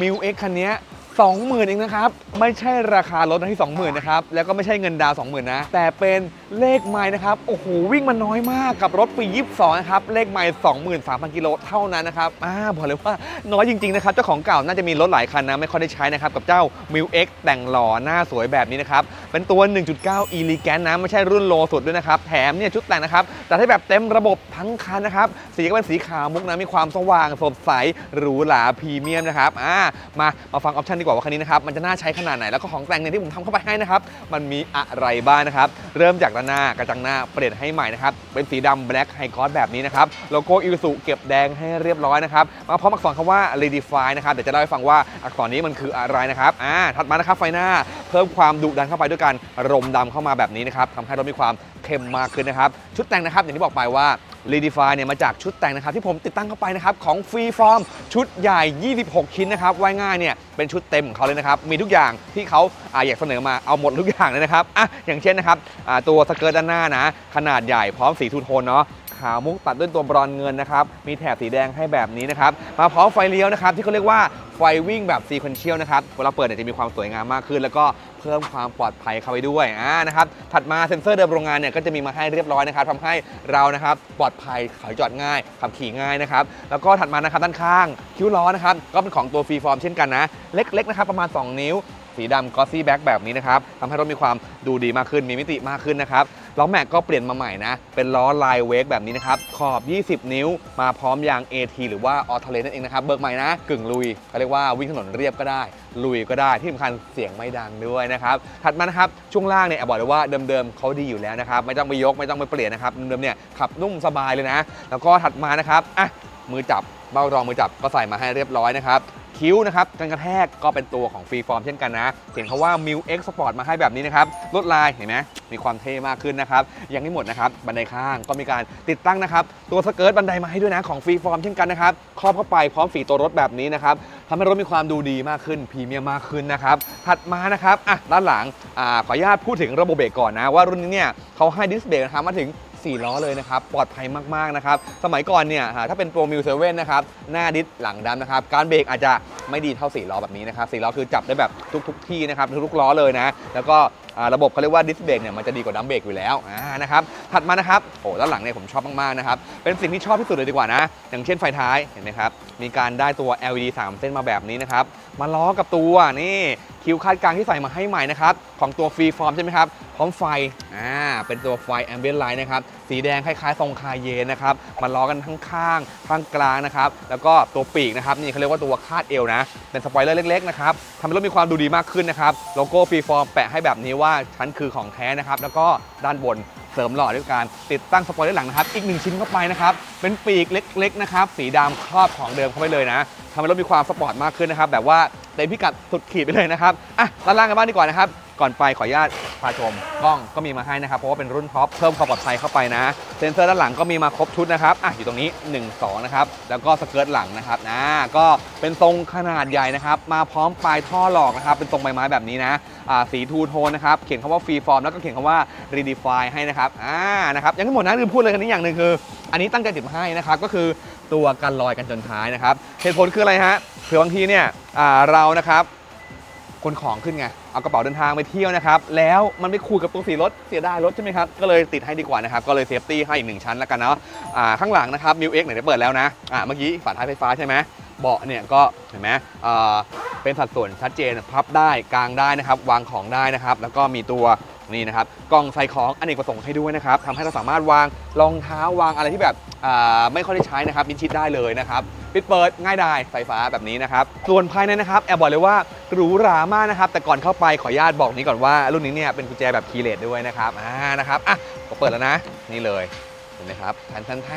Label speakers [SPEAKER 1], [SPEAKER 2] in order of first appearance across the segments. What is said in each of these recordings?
[SPEAKER 1] มิวเอ็กคันนี้ 20,000เองนะครับ ไม่ใช่ราคารถนะที่ 20,000นะครับ แล้วก็ไม่ใช่เงินดาว 20,000 นะ แต่เป็นเลขไม้นะครับ โอ้โห วิ่งมาน้อยมากกับรถปี 22 นะครับ เลขไม้23,000 กิโลเท่านั้นนะครับ อ่า บอกเลยว่าน้อยจริง ๆ นะครับ เจ้าของเก่าน่าจะมีรถหลายคันนะ ไม่ค่อยได้ใช้นะครับ กับเจ้า m i l X แต่งหล่อหน้าสวยแบบนี้นะครับ เป็นตัว 1.9 e l e g a n t นะ ไม่ใช่รุ่นโลสุดด้วยนะครับ แถมเนี่ยชุดแต่งนะครับแต่ให้แบบเต็มระบบทั้งคันนะครับ สีก็เป็นสีขาวมุกนะ มีความสว่างสดใสหรูหราพรีเมียมนะครับ อ่า มา มาฟังออปชันดีกว่าว่าคันนี้นะครับมันจะน่าใช้ขนาดไหนแล้วก็ของแต่งเนี่ยที่ผมทำเข้าไปให้นะครับมันมีอะไรบ้างนะครับเริ่มจากด้านหน้ากระจังหน้าเปลี่ยนให้ใหม่นะครับเป็นสีดำ black high cost แบบนี้นะครับโลโก้อิ s สุเก็บแดงให้เรียบร้อยนะครับมาพร้อมอักษรคำว่า redefine นะครับเดี๋ยวจะเล่าให้ฟังว่าอักษรนี้มันคืออะไรนะครับอ่าถัดมานะครับไฟหน้าเพิ่มความดุดันเข้าไปด้วยกันรมดำเข้ามาแบบนี้นะครับทำให้รถมีความเข้มมากขึ้นนะครับชุดแต่งนะครับอย่างที่บอกไปว่า Redefine เนี่ยมาจากชุดแต่งนะครับที่ผมติดตั้งเข้าไปนะครับของ Freeform ชุดใหญ่ 26 ชิ้นนะครับไว้ง่ายเนี่ยเป็นชุดเต็มของเขาเลยนะครับมีทุกอย่างที่เขาอาอยากเสนอมาเอาหมดทุกอย่างเลยนะครับอะอย่างเช่นนะครับตัวสเกิร์ตด้านหน้านะขนาดใหญ่พร้อมสีทูโทนเนาะ ขาวมุกตัดด้วยตัวบรอนเงินนะครับ มีแถบสีแดงให้แบบนี้นะครับ มาพร้อมไฟเลี้ยวนะครับ ที่เขาเรียกว่าไฟวิ่งแบบซีควนเชียลนะครับ เวลาเปิดเนี่ยจะมีความสวยงามมากขึ้น แล้วก็เพิ่มความปลอดภัยเข้าไปด้วยอ่านะครับ ถัดมาเซ็นเซอร์เดิมโรงงานเนี่ยก็จะมีมาให้เรียบร้อยนะครับทำให้เรานะครับปลอดภัยถอยจอดง่ายขับขี่ง่ายนะครับ แล้วก็ถัดมานะครับด้านข้างคิ้วล้อนะครับก็เป็นของตัวฟรีฟอร์มเช่นกันนะ เล็กๆนะครับประมาณ 2 นิ้ว สีดำกอซี่แบ็กแบบนี้นะครับทำให้รถมีความดูดีมากขึ้นมีมิติมากขึ้นนะครับล้อแม็กก็เปลี่ยนมาใหม่นะ เป็นล้อลายเวกแบบนี้นะครับ ขอบ 20 นิ้ว มาพร้อมยาง AT หรือว่าออ t เ l นั่นเองนะครับ เบิกใหม่นะ กึ่งลุยเขาเรียกว่าวิ่งถนนเรียบก็ได้ ลุยก็ได้ ที่สำคัญเสียงไม่ดังด้วยนะครับ ถัดมานะครับ ช่วงล่างเนี่ยแอบบอกเลยว่าเดิมๆเขาดีอยู่แล้วนะครับ ไม่ต้องไปยก ไม่ต้องไปเปลี่ยนนะครับ เดิมๆเนี่ยขับนุ่มสบายเลยนะ แล้วก็ถัดมานะครับ อะ มือจับเบ้ารองมือจับก็ใส่มาให้เรียบร้อยนะครับ คิ้วนะครับกันกระแทกก็เป็นตัวของฟรีฟอร์มเช่นกันนะเห็นเขาว่า m ิ X Sport มาให้แบบนี้นะครับลดลายเห็นไหมมีความเท่มากขึ้นนะครับ ยังไม่หมดนะครับ บันไดข้างก็มีการติดตั้งนะครับ ตัวสเกิร์ตบันไดมาให้ด้วยนะของฟรีฟอร์มเช่นกันนะครับ ครอบเข้าไปพร้อมฝีตัวรถแบบนี้นะครับทำให้รถมีความดูดีมากขึ้นพรีเมียมมากขึ้นนะครับถัดมานะครับอะด้านหลังอ่าขออนุญาตพูดถึงระบบเบรกก่อนนะว่ารุ่นนี้เนี่ยเขาให้ดิสเบรกนะครับมาถึง4 ล้อเลยนะครับ ปลอดภัยมากๆนะครับ สมัยก่อนเนี่ยถ้าเป็นโปรมิวเซเว่นนะครับ หน้าดิสหลังดำนะครับ การเบรกอาจจะไม่ดีเท่า 4 ล้อแบบนี้นะครับ 4 ล้อคือจับได้แบบทุกๆที่นะครับ ทุกๆล้อเลยนะ แล้วก็ ระบบเขาเรียกว่าดิสเบรกเนี่ยมันจะดีกว่าดัมเบรกอยู่แล้วนะครับถัดมานะครับโอ้ด้านหลังเนี่ยผมชอบมากๆนะครับเป็นสิ่งที่ชอบที่สุดเลยดีกว่านะ อย่างเช่นไฟท้ายเห็นไหมครับมีการได้ตัว LED 3 เส้นมาแบบนี้นะครับมาล้อกับตัวนี่คิวคาดกลางที่ใส่มาให้ใหม่นะครับของตัวฟรีฟอร์มใช่ไหมครับพร้อมไฟอ่าเป็นตัวไฟแอมเบียนไลท์นะครับสีแดงคล้ายๆทรงคาเยนนะครับมาล้อกันทั้งข้างข้างกลางนะครับแล้วก็ตัวปีกนะครับนี่เขาเรียกว่าตัวคาดเอวนะเป็นสปอยเลอร์เล็กๆนะครับทำให้รถมีความดูดีมากขึ้นนะครับโลโก้ฟรีฟอร์มแปะให้แบบนี้ว่าชั้นคือของแท้นะครับแล้วก็ด้านบนเสริมหล่อด้วยการติดตั้งสปอยเลอร์หลังนะครับอีกหนึ่งชิ้นเข้าไปนะครับ เป็นปีกเล็กๆนะครับ สีดำครอบของเดิมเข้าไปเลยนะทำให้รถมีความสปอร์ตมากขึ้นนะครับ แบบว่าเต็มพิกัดสุดขีดไปเลยนะครับ อะด้านล่างกันบ้างดีกว่านะครับ ก่อนไปขออนุญาตพาชมกล้องก็มีมาให้นะครับ เพราะว่าเป็นรุ่นท็อปเพิ่มความปลอดภัยเข้าไปนะ เซ็นเซอร์ด้านหลังก็มีมาครบชุดนะครับ อะอยู่ตรงนี้ 1 2 นะครับ แล้วก็สเกิร์ตหลังนะครับนะก็เป็นทรงขนาดใหญ่นะครับ มาพร้อมปลายท่อหลอกนะครับ เป็นทรงใบไม้แบบนี้นะ อ่าสีทูโทนนะครับ เขียนคำว่าฟรีฟอร์มแล้วก็เขียนคำว่า redefine ให้นะครับ อ่า นะครับ ยังไม่หมดนะลืมพูดเลยคันนี้อย่างหนึ่งคือ อันนี้ตั้งใจติดมาให้นะครับก็คือตัวกันลอยกันจนท้ายนะครับเหตุผลคืออะไรฮะเผื่อบางทีเนี่ยเรานะครับขนของขึ้นไง เอากระเป๋าเดินทางไปเที่ยวนะครับ แล้วมันไปขูดกับตัวสีรถเสียดายรถใช่ไหมครับ ก็เลยติดให้ดีกว่านะครับ ก็เลยเซฟตี้ให้อีกหนึ่งชั้นแล้วกันเนาะข้างหลังนะครับมิวเอ็กเนี่ยได้เปิดแล้วนะอ่าเมื่อกี้ฝาท้ายไฟฟ้าใช่ไหมเบาะเนี่ยก็เห็นไหมเป็นสัดส่วนชัดเจนพับได้กางได้นะครับ วางของได้นะครับ แล้วก็มีตัว นี่นะครับกล่องใส่ของอเนกประสงค์ให้ด้วยนะครับทำให้เราสามารถวางรองเท้าวางอะไรที่แบบไม่ค่อยได้ใช้นะครับมิดชิดได้เลยนะครับปิดเปิดง่ายดายไฟฟ้าแบบนี้นะครับส่วนภายในนะครับแอบบอกเลยว่าหรูหรามากนะครับแต่ก่อนเข้าไปขออนุญาตบอกนี้ก่อนว่ารุ่นนี้เนี่ยเป็นกุญแจแบบคีย์เลสด้วยนะครับอ่านะครับอะก็เปิดแล้วนะนี่เลยเห็นไหมครับแทนแทนแท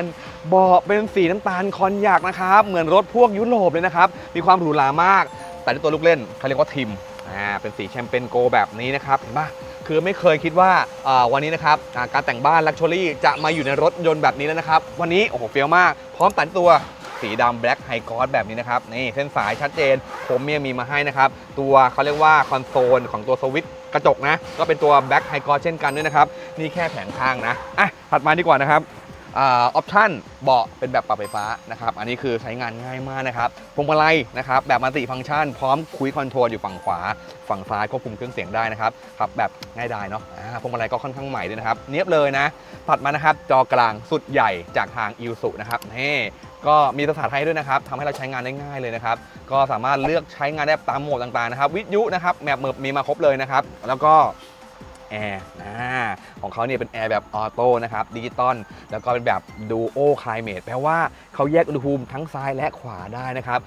[SPEAKER 1] นเบาะเป็นสีน้ำตาลคอนยากนะครับเหมือนรถพวกยุโรปเลยนะครับมีความหรูหรามาก แต่ในตัวลูกเล่นเขาเรียกว่าทิมอ่าเป็นสีแชมเปญโกแบบนี้นะครับเห็นปะ คือไม่เคยคิดว่าวันนี้นะครับการแต่งบ้านลักชัวรี่จะมาอยู่ในรถยนต์แบบนี้แล้วนะครับ วันนี้โอ้โหเฟี้ยวมาก พร้อมแต่งตัวสีดำแบล็กไฮคอสแบบนี้นะครับ นี่เส้นสายชัดเจน ผมเมียมีมาให้นะครับ ตัวเขาเรียกว่าคอนโซลของตัวสวิตช์กระจกนะ ก็เป็นตัวแบล็กไฮคอสเช่นกันด้วยนะครับ นี่แค่แผงข้างนะ อะ ถัดมาดีกว่านะครับ ออปชั่นเบาะเป็นแบบปรับไฟฟ้านะครับ อันนี้คือใช้งานง่ายมากนะครับพวงมาลัยนะครับแบบมัลติฟังก์ชัน พร้อมคุยคอนโทรลอยู่ฝั่งขวา ฝั่งซ้ายควบคุมเครื่องเสียงได้นะครับครับแบบง่ายดายเนาะพวงมาลัยก็ค่อนข้างใหม่ด้วยนะครับ เนียบเลยนะถัดมานะครับจอกลางสุดใหญ่จากทางอิ s u นะครับนี่ก็มีภาษาไทยด้วยนะครับทำให้เราใช้งานได้ง่ายเลยนะครับ ก็สามารถเลือกใช้งานได้ตามโหมดต่างๆนะครับ วิทยุนะครับแมปมิบมีมาครบเลยนะครับ แล้วก็แอร์อ่า ของเขาเนี่ยเป็นแอร์แบบออโต้นะครับดิจิตอลแล้วก็เป็นแบบดูโอคลายเมทแปลว่าเขาแยกอุณหภูมิทั้งซ้ายและขวาได้นะครับ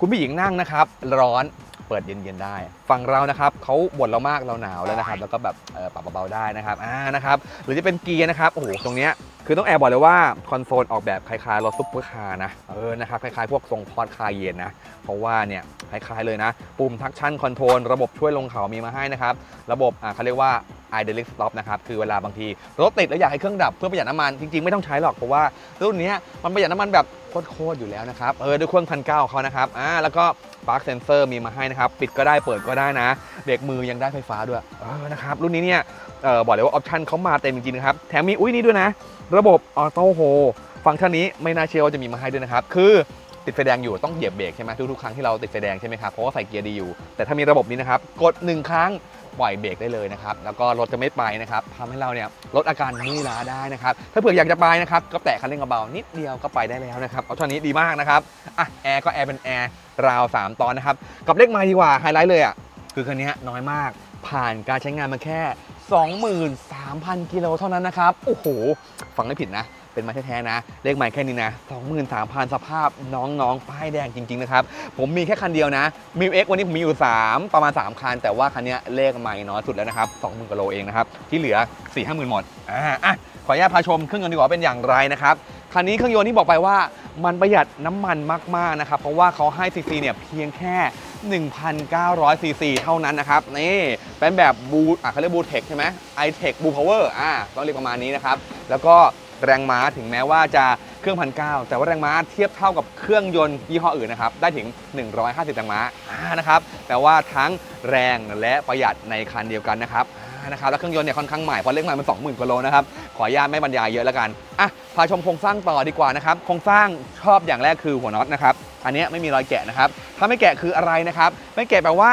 [SPEAKER 1] คุณผู้หญิงนั่งนะครับร้อน เปิดเย็นๆได้ ฝั่งเรานะครับเขาบ่นเรามากเราหนาวแล้วนะครับแล้วก็แบบเอ่อปรับเบาๆได้นะครับอ่านะครับหรือจะเป็นเกียร์นะครับโอ้โหตรงเนี้ยคือต้องแอบบอกเลยว่าคอนโซลออกแบบคล้ายๆรถซุปเปอร์คาร์นะเออนะครับคล้ายๆพวกทรงพอร์ตคาร์เย็นนะ เพราะว่าเนี่ยคล้ายๆเลยนะ ปุ่มทักชั่นคอนโทรลระบบช่วยลงเขามีมาให้นะครับ ระบบอ่าเขาเรียกว่า idling stop นะครับ คือเวลาบางทีรถติดแล้วอยากให้เครื่องดับเพื่อประหยัดน้ำมัน จริงๆ ไม่ต้องใช้หรอก เพราะว่ารุ่นเนี้ยมันประหยัดน้ำมันแบบโคตรๆอยู่แล้วนะครับ เออด้วยเครื่องพันเก้าเขานะครับอ่าแล้วก็ ปาร์คเซนเซอร์มีมาให้นะครับ ปิดก็ได้เปิดก็ได้นะเบรกมือยังได้ไฟฟ้าด้วยเออนะครับ รุ่นนี้เนี่ยออบอกเลยว่าออปชันเขามาเต็มจริงๆนะครับ แถมมีอุ้ยนี่ด้วยนะ ระบบออโต้โฮฟังก์ชันนี้ไม่น่าเชื่อว่าจะมีมาให้ด้วยนะครับ คือ ติดไฟแดงอยู่ต้องเหยียบเบรกใช่ไหมทุกๆครั้งที่เราติดไฟแดงใช่ไหมครับเพราะว่าใส่เกียร์ดีอยู่ แต่ถ้ามีระบบนี้นะครับกด 1 ครั้งปล่อยเบรกได้เลยนะครับแล้วก็รถจะไม่ไปนะครับทำให้เราเนี่ยลดอาการมื่อล้าได้นะครับถ้าเผื่ออยากจะไปนะครับก็แตะคันเร่งเบาๆนิดเดียวก็ไปได้แล้วนะครับเออปชันนี้ดีมากนะครับอะแอร์ก็แอร์เป็นแอร์ราว 3 ตอนนะครับกับเลขมล์ดีกว่าไฮไลท์เลยอะคือคันนี้น้อยมาก ผ่านการใช้งานมาแค่ 23,000 กิโลเท่านั้นนะครับโอ้โหฟังไม่ผิดนะ เป็นไม้แท้ๆนะ เลขไม้แค่นี้นะ 23,000 สภาพน้องๆ ป้ายแดงจริง ๆ นะครับ ผมมีแค่คันเดียวนะมิวเอ็กวันนี้ผมมีอยู่ 3 ประมาณ 3 คัน แต่ว่าคันนี้เลขไม้น้อยสุดแล้วนะครับ20,000กิโลเองนะครับ ที่เหลือ 4 5 0 0 0 0 หมดอ่าอะขออนุญาตพาชมเครื่องยนต์ดีกว่าเป็นอย่างไรนะครับคันนี้เครื่องยนต์ที่บอกไปว่ามันประหยัดน้ำมันมากๆนะครับเพราะว่าเขาให้ซีซีเนี่ยเพียงแค่ 1,900ซีซีเท่านั้นนะครับนี่เป็นแบบบูอะเขาเรียกบูเทคใช่ไหมไอเทคบูพาวเวอร์อ่าต้องเรียกประมาณนี้นะครับแล้วก็ แรงม้าถึงแม้ว่าจะเครื่องพันเแต่ว่าแรงม้าเทียบเท่ากับเครื่องยนต์ยี่ห้ออื่นนะครับ ได้ถึง 150 แรงม้าอ่านะครับแปลว่าทั้งแรงและประหยัดในคันเดียวกันนะครับอ่านะครับ แล้วเครื่องยนต์เนี่ยค่อนข้างใหม่เพราะเลขไมล์มัน 20,000กว่าโลนะครับ ขออนุญาตไม่บรรยายเยอะแล้วกัน อะ พาชมโครงสร้างต่อดีกว่านะครับ โครงสร้างชอบอย่างแรกคือหัวน็อตนะครับ อันนี้ไม่มีรอยแกะนะครับ ถ้าไม่แกะคืออะไรนะครับ ไม่แกะแปลว่า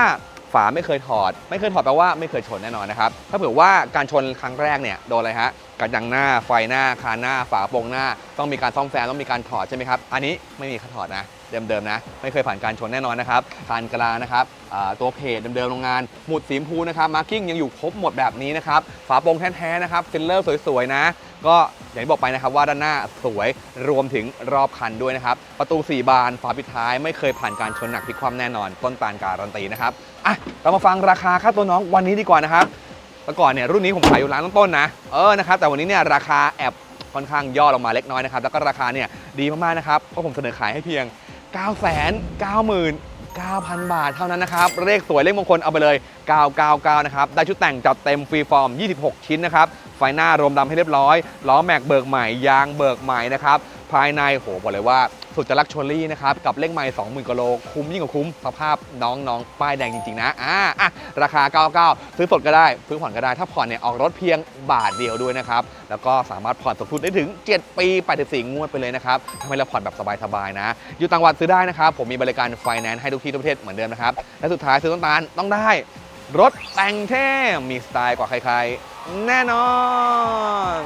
[SPEAKER 1] ฝาไม่เคยถอด ไม่เคยถอดแปลว่าไม่เคยชนแน่นอนนะครับ ถ้าเผื่อว่าการชนครั้งแรกเนี่ยโดนอะไรฮะกระจังหน้าไฟหน้าคานหน้าฝาโปรงหน้า ต้องมีการซ่อมแซมต้องมีการถอดใช่ไหมครับอันนี้ไม่มีการถอดนะเดิมๆนะ ไม่เคยผ่านการชนแน่นอนนะครับคานกลานะครับตัวเพจเดิมๆโรงงานหมุดสีชมพูนะครับมาร์กิ้งยังอยู่ครบหมดแบบนี้นะครับฝาโปรงแท้ๆนะครับฟิลเลอร์สวยๆนะ ก็อย่างที่บอกไปนะครับว่าด้านหน้าสวยรวมถึงรอบคันด้วยนะครับ ประตู 4 บานฝาปิดท้ายไม่เคยผ่านการชนหนักพลิกคว่ำแน่นอน ต้นตาลการันตีนะครับอะเรามาฟังราคาค่าตัวน้องวันนี้ดีกว่านะครับเมื่อก่อนเนี่ยรุ่นนี้ผมขายอยู่ร้านต้นๆนะเออนะครับแต่วันนี้เนี่ยราคาแอบค่อนข้างย่อลงมาเล็กน้อยนะครับแล้วก็ราคาเนี่ยดีมากๆนะครับเพราะผมเสนอขายให้เพียง 9 9 9 9,000 บาทเท่านั้นนะครับ เลขสวยเลขมงคลเอาไปเลย 999 นะครับ ได้ชุดแต่งจัดเต็มฟรีฟอร์ม 26 ชิ้นนะครับ ไฟหน้ารวมดำให้เรียบร้อย ล้อแม็กเบิกใหม่ ยางเบิกใหม่นะครับ ภายในโหบอกเลยว่าสุดจะลักชวรี่นะครับ กับเลขไม้20,000กิโลคุ้มยิ่งกว่าคุ้ม สภาพน้องๆ ป้ายแดงจริง ๆ นะอ่าอะราคา 99 ซื้อสดก็ได้ซื้อผ่อนก็ได้ ถ้าผ่อนเนี่ยออกรถเพียงบาทเดียวด้วยนะครับ แล้วก็สามารถผ่อนสูงสุดได้ถึง 7 ปี 84 งวดไปเลยนะครับทำให้เราผ่อนแบบสบายๆนะ อยู่ต่างจังหวัดซื้อได้นะครับ ผมมีบริการไฟแนนซ์ให้ทุกที่ทุกประเทศเหมือนเดิมนะครับ และสุดท้ายซื้อต้นตาลต้องได้ รถแต่งเท่มีสไตล์กว่าใครๆ แน่นอน